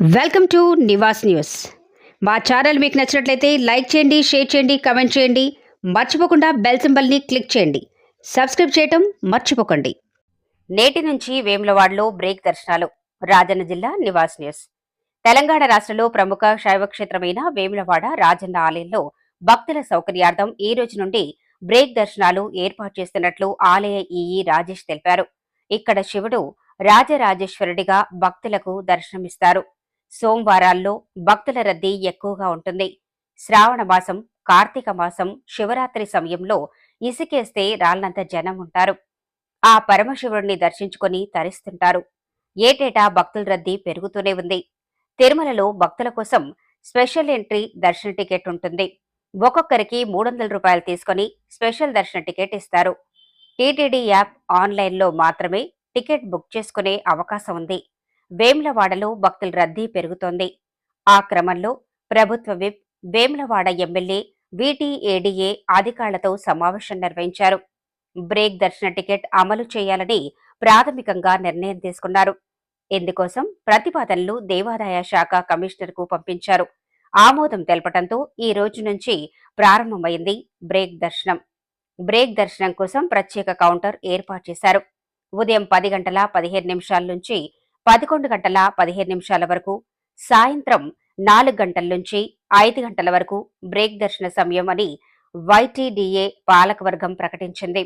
Welcome to Nivas news. మా channel మీకు నచ్చినట్లయితే లైక్ చేయండి షేర్ చేయండి కమెంట్ చేయండి. మర్చిపోకుండా బెల్ సింబల్ని క్లిక్ చేయండి. సబ్స్క్రైబ్ చేయటం మర్చిపోకండి. నేటి నుంచి వేములవాడలో బ్రేక్ దర్శనాలు. రాజన్న జిల్లా నివాస్ న్యూస్. తెలంగాణ రాష్ట్రంలో ప్రముఖ శైవక్షేత్రమైన వేములవాడ రాజన్న ఆలయంలో భక్తుల సౌకర్యార్థం ఈ రోజు నుండి బ్రేక్ దర్శనాలు ఏర్పాటు చేస్తున్నట్లు ఆలయ ఈఈ రాజేష్ తెలిపారు. ఇక్కడ శివుడు రాజరాజేశ్వరుడిగా భక్తులకు దర్శనమిస్తారు. సోమవారాల్లో భక్తుల రద్దీ ఎక్కువగా ఉంటుంది. శ్రావణ మాసం కార్తీక మాసం శివరాత్రి సమయంలో ఇసుకేస్తే రాళ్ళంత జనం ఉంటారు. ఆ పరమశివుడిని దర్శించుకొని తరిస్తుంటారు. ఏటేటా భక్తుల రద్దీ పెరుగుతూనే ఉంది. తిరుమలలో భక్తుల కోసం స్పెషల్ ఎంట్రీ దర్శన టికెట్ ఉంటుంది. ఒక్కొక్కరికి మూడు వందల రూపాయలు తీసుకొని స్పెషల్ దర్శన టికెట్ ఇస్తారు. టీటీడీ యాప్ ఆన్లైన్లో మాత్రమే టికెట్ బుక్ చేసుకునే అవకాశం ఉంది. వేమ్లవాడలో భక్తుల రద్దీ పెరుగుతోంది. ఆ క్రమంలో ప్రభుత్వ విప్ వేమ్లవాడ ఎమ్మెల్యే వీటీఏడీఏ అధికారులతో సమావేశం నిర్వహించారు. బ్రేక్ దర్శన టికెట్ అమలు చేయాలని ప్రాథమికంగా నిర్ణయం తీసుకున్నారు. ఇందుకోసం ప్రతిపాదనలు దేవాదాయ శాఖ కమిషనర్కు పంపించారు. ఆమోదం తెలపడంతో ఈ రోజు నుంచి ప్రారంభమైంది బ్రేక్ దర్శనం. బ్రేక్ దర్శనం కోసం ప్రత్యేక కౌంటర్ ఏర్పాటు చేశారు. ఉదయం పది గంటల పదిహేను నిమిషాల నుంచి పదకొండు గంటల పదిహేను నిమిషాల వరకు సాయంత్రం నాలుగు గంటల నుంచి ఐదు గంటల వరకు బ్రేక్ దర్శన సమయం అని వైటీడీఏ పాలకవర్గం ప్రకటించింది.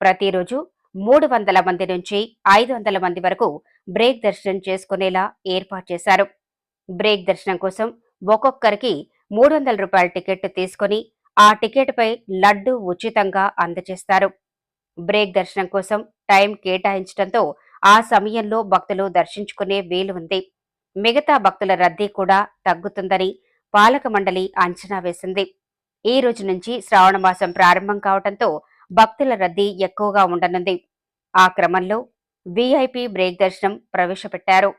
ప్రతిరోజు మూడు వందల మంది నుంచి ఐదు వందల మంది వరకు బ్రేక్ దర్శనం చేసుకునేలా ఏర్పాటు చేశారు. బ్రేక్ దర్శనం కోసం ఒక్కొక్కరికి మూడు వందల రూపాయల టికెట్ తీసుకుని ఆ టికెట్పై లడ్డు ఉచితంగా అందజేస్తారు. బ్రేక్ దర్శనం కోసం టైం కేటాయించడంతో ఆ సమయంలో భక్తులు దర్శించుకునే వీలు ఉంది. మిగతా భక్తుల రద్దీ కూడా తగ్గుతుందని పాలక మండలి అంచనా వేసింది. ఈ రోజు నుంచి శ్రావణ మాసం ప్రారంభం కావడంతో భక్తుల రద్దీ ఎక్కువగా ఉండనుంది. ఆ క్రమంలో వీఐపీ బ్రేక్ దర్శనం ప్రవేశపెట్టారు.